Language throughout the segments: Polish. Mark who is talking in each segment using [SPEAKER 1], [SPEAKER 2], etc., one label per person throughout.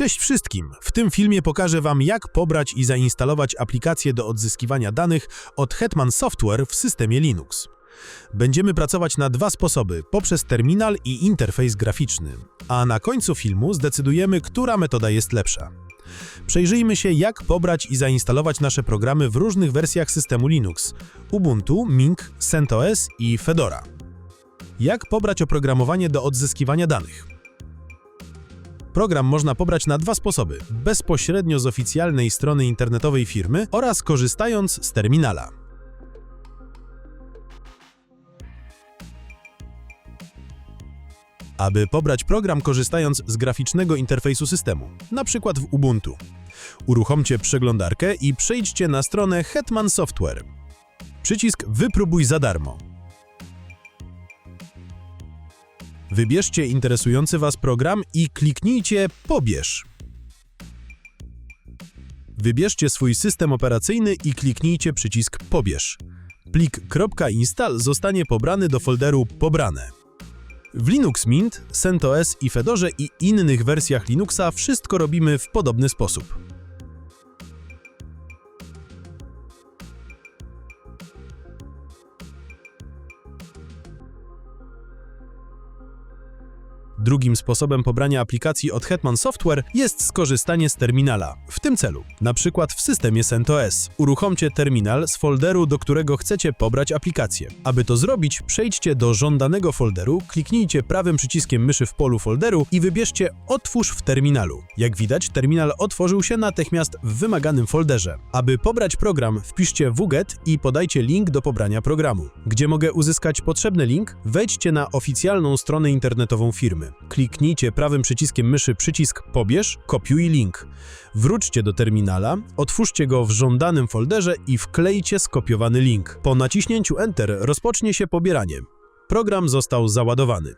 [SPEAKER 1] Cześć wszystkim! W tym filmie pokażę Wam, jak pobrać i zainstalować aplikację do odzyskiwania danych od Hetman Software w systemie Linux. Będziemy pracować na dwa sposoby, poprzez terminal i interfejs graficzny, a na końcu filmu zdecydujemy, która metoda jest lepsza. Przejrzyjmy się, jak pobrać i zainstalować nasze programy w różnych wersjach systemu Linux Ubuntu, Ming, CentOS i Fedora. Jak pobrać oprogramowanie do odzyskiwania danych? Program można pobrać na dwa sposoby: bezpośrednio z oficjalnej strony internetowej firmy oraz korzystając z terminala. Aby pobrać program korzystając z graficznego interfejsu systemu, np. w Ubuntu, uruchomcie przeglądarkę i przejdźcie na stronę Hetman Software. Przycisk Wypróbuj za darmo. Wybierzcie interesujący Was program i kliknijcie Pobierz. Wybierzcie swój system operacyjny i kliknijcie przycisk Pobierz. Plik .install zostanie pobrany do folderu Pobrane. W Linux Mint, CentOS i Fedorze i innych wersjach Linuxa wszystko robimy w podobny sposób. Drugim sposobem pobrania aplikacji od Hetman Software jest skorzystanie z terminala. W tym celu, na przykład w systemie CentOS, uruchomcie terminal z folderu, do którego chcecie pobrać aplikację. Aby to zrobić, przejdźcie do żądanego folderu, kliknijcie prawym przyciskiem myszy w polu folderu i wybierzcie Otwórz w terminalu. Jak widać, terminal otworzył się natychmiast w wymaganym folderze. Aby pobrać program, wpiszcie wget i podajcie link do pobrania programu. Gdzie mogę uzyskać potrzebny link? Wejdźcie na oficjalną stronę internetową firmy. Kliknijcie prawym przyciskiem myszy przycisk Pobierz, kopiuj link. Wróćcie do terminala, otwórzcie go w żądanym folderze i wklejcie skopiowany link. Po naciśnięciu Enter rozpocznie się pobieranie. Program został załadowany.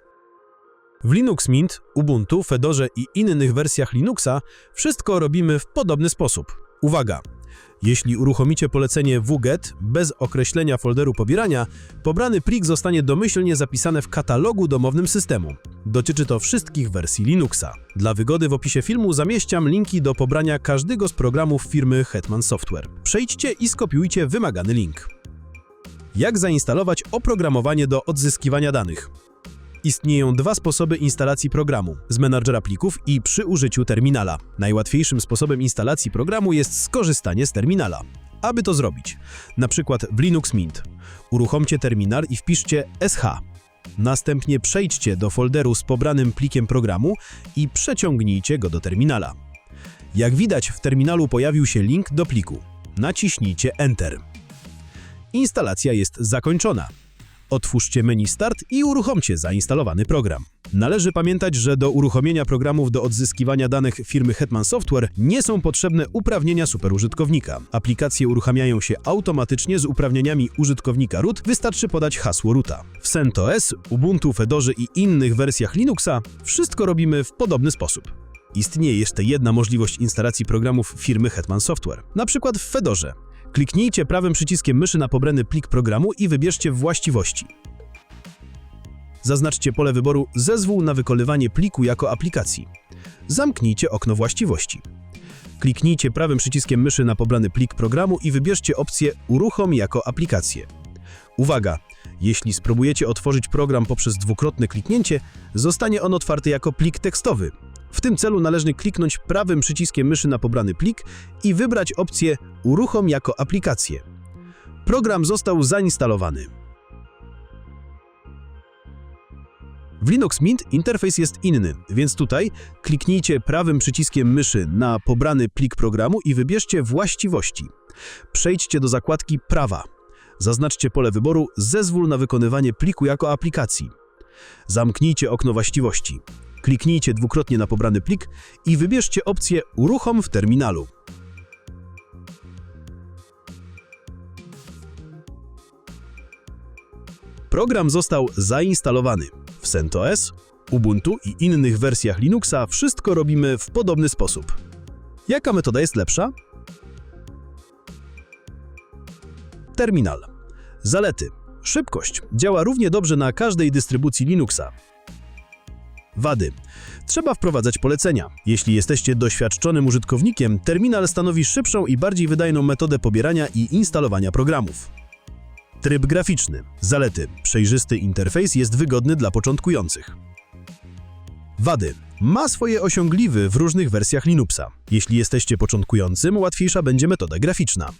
[SPEAKER 1] W Linux Mint, Ubuntu, Fedorze i innych wersjach Linuxa wszystko robimy w podobny sposób. Uwaga! Jeśli uruchomicie polecenie wget bez określenia folderu pobierania, pobrany plik zostanie domyślnie zapisany w katalogu domowym systemu. Dotyczy to wszystkich wersji Linuxa. Dla wygody w opisie filmu zamieściam linki do pobrania każdego z programów firmy Hetman Software. Przejdźcie i skopiujcie wymagany link. Jak zainstalować oprogramowanie do odzyskiwania danych? Istnieją dwa sposoby instalacji programu z menadżera plików i przy użyciu terminala. Najłatwiejszym sposobem instalacji programu jest skorzystanie z terminala. Aby to zrobić, na przykład w Linux Mint, uruchomcie terminal i wpiszcie sh. Następnie przejdźcie do folderu z pobranym plikiem programu i przeciągnijcie go do terminala. Jak widać, w terminalu pojawił się link do pliku. Naciśnijcie Enter. Instalacja jest zakończona. Otwórzcie menu Start i uruchomcie zainstalowany program. Należy pamiętać, że do uruchomienia programów do odzyskiwania danych firmy Hetman Software nie są potrzebne uprawnienia superużytkownika. Aplikacje uruchamiają się automatycznie z uprawnieniami użytkownika root, wystarczy podać hasło roota. W CentOS, Ubuntu, Fedorze i innych wersjach Linuxa wszystko robimy w podobny sposób. Istnieje jeszcze jedna możliwość instalacji programów firmy Hetman Software, na przykład w Fedorze. Kliknijcie prawym przyciskiem myszy na pobrany plik programu i wybierzcie właściwości. Zaznaczcie pole wyboru Zezwól na wykonywanie pliku jako aplikacji. Zamknijcie okno właściwości. Kliknijcie prawym przyciskiem myszy na pobrany plik programu i wybierzcie opcję Uruchom jako aplikację. Uwaga! Jeśli spróbujecie otworzyć program poprzez dwukrotne kliknięcie, zostanie on otwarty jako plik tekstowy. W tym celu należy kliknąć prawym przyciskiem myszy na pobrany plik i wybrać opcję Uruchom jako aplikację. Program został zainstalowany. W Linux Mint interfejs jest inny, więc tutaj kliknijcie prawym przyciskiem myszy na pobrany plik programu i wybierzcie Właściwości. Przejdźcie do zakładki Prawa. Zaznaczcie pole wyboru Zezwól na wykonywanie pliku jako aplikacji. Zamknijcie okno właściwości. Kliknijcie dwukrotnie na pobrany plik i wybierzcie opcję Uruchom w terminalu. Program został zainstalowany. W CentOS, Ubuntu i innych wersjach Linuxa wszystko robimy w podobny sposób. Jaka metoda jest lepsza? Terminal. Zalety. Szybkość. Działa równie dobrze na każdej dystrybucji Linuxa. Wady. Trzeba wprowadzać polecenia. Jeśli jesteście doświadczonym użytkownikiem, terminal stanowi szybszą i bardziej wydajną metodę pobierania i instalowania programów. Tryb graficzny. Zalety. Przejrzysty interfejs jest wygodny dla początkujących. Wady. Ma swoje osiągliwy w różnych wersjach Linuxa. Jeśli jesteście początkującym, łatwiejsza będzie metoda graficzna.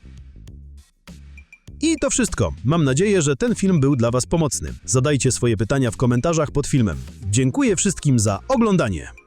[SPEAKER 1] To wszystko. Mam nadzieję, że ten film był dla Was pomocny. Zadajcie swoje pytania w komentarzach pod filmem. Dziękuję wszystkim za oglądanie.